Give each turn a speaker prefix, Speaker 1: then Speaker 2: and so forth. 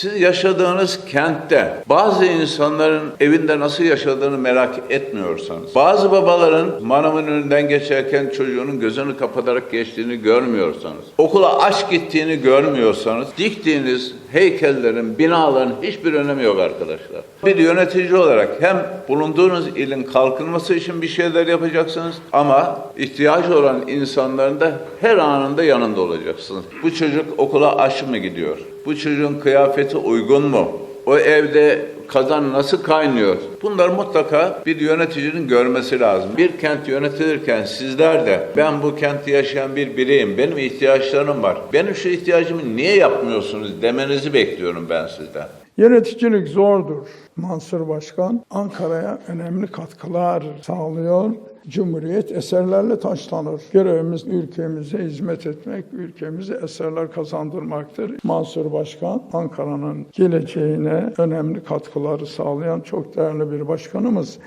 Speaker 1: Siz yaşadığınız kentte bazı insanların evinde nasıl yaşadığını merak etmiyorsanız, bazı babaların manavın önünden geçerken çocuğunun gözünü kapatarak geçtiğini görmüyorsanız, okula aç gittiğini görmüyorsanız, diktiğiniz heykellerin, binaların hiçbir önemi yok arkadaşlar. Bir yönetici olarak hem bulunduğunuz ilin kalkınması için bir şeyler yapacaksınız ama ihtiyacı olan insanların da her anında yanında olacaksınız. Bu çocuk okula aç mı gidiyor? Bu çocuğun kıyafeti uygun mu? O evde kazan nasıl kaynıyor? Bunlar mutlaka bir yöneticinin görmesi lazım. Bir kent yönetilirken sizler de ben bu kentte yaşayan bir bireyim, benim ihtiyaçlarım var. Benim şu ihtiyacımı niye yapmıyorsunuz demenizi bekliyorum ben sizden.
Speaker 2: Yöneticilik zordur. Mansur Başkan Ankara'ya önemli katkılar sağlıyor. Cumhuriyet eserlerle taşlanır. Görevimiz ülkemize hizmet etmek, ülkemize eserler kazandırmaktır. Mansur Başkan Ankara'nın geleceğine önemli katkıları sağlayan çok değerli bir başkanımız.